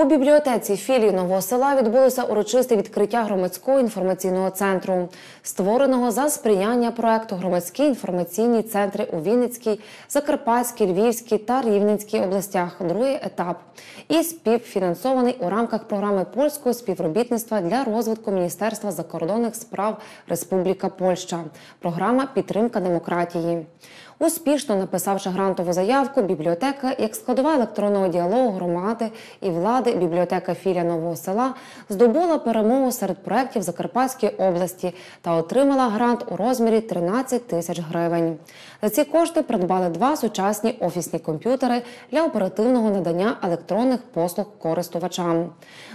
У бібліотеці філії нового села відбулося урочисте відкриття громадського інформаційного центру, створеного за сприяння проекту Громадські інформаційні центри у Вінницькій, Закарпатській, Львівській та Рівненській областях. Другий етап і співфінансований у рамках програми польського співробітництва для розвитку Міністерства закордонних справ Республіка Польща. Програма підтримка демократії. Успішно написавши грантову заявку, бібліотека, як складова електронного діалогу громади і влади, бібліотека філія нового села здобула перемогу серед проєктів Закарпатської області та отримала грант у розмірі 13 тисяч гривень. За ці кошти придбали два сучасні офісні комп'ютери для оперативного надання електронних послуг користувачам.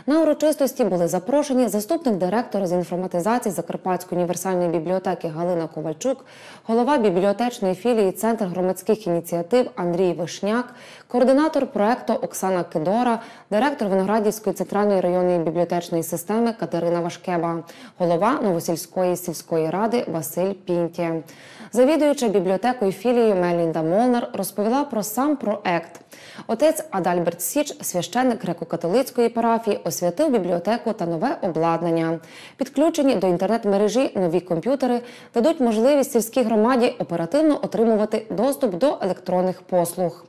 На урочистості були запрошені заступник директора з інформатизації Закарпатської універсальної бібліотеки Галина Ковальчук, голова бібліотечної філії Центр громадських ініціатив Андрій Вишняк, координатор проекту Оксана Кидора, директор Виноградівської центральної районної бібліотечної системи Катерина Вашкеба, голова Новосільської сільської ради Василь Пінті. Завідуюча бібліотекою філією Мелінда Молнар розповіла про сам проект. Отець Адальберт Січ, священник греко-католицької парафії, освятив бібліотеку та нове обладнання. Підключені до інтернет-мережі нові комп'ютери дадуть можливість сільській громаді оперативно отримувати доступ до електронних послуг.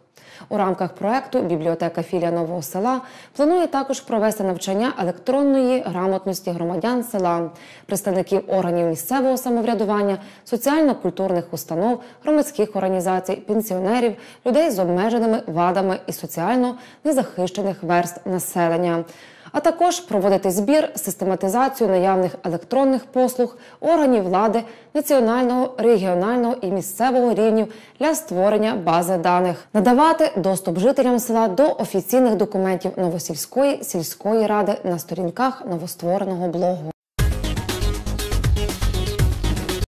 У рамках проекту бібліотека філія нового села планує також провести навчання електронної грамотності громадян села, представників органів місцевого самоврядування, соціально-культурних установ, громадських організацій, пенсіонерів, людей з обмеженими вадами і соціально незахищених верст населення. А також проводити збір, систематизацію наявних електронних послуг, органів влади національного, регіонального і місцевого рівнів для створення бази даних, надавати доступ жителям села до офіційних документів Новосільської сільської ради на сторінках новоствореного блогу.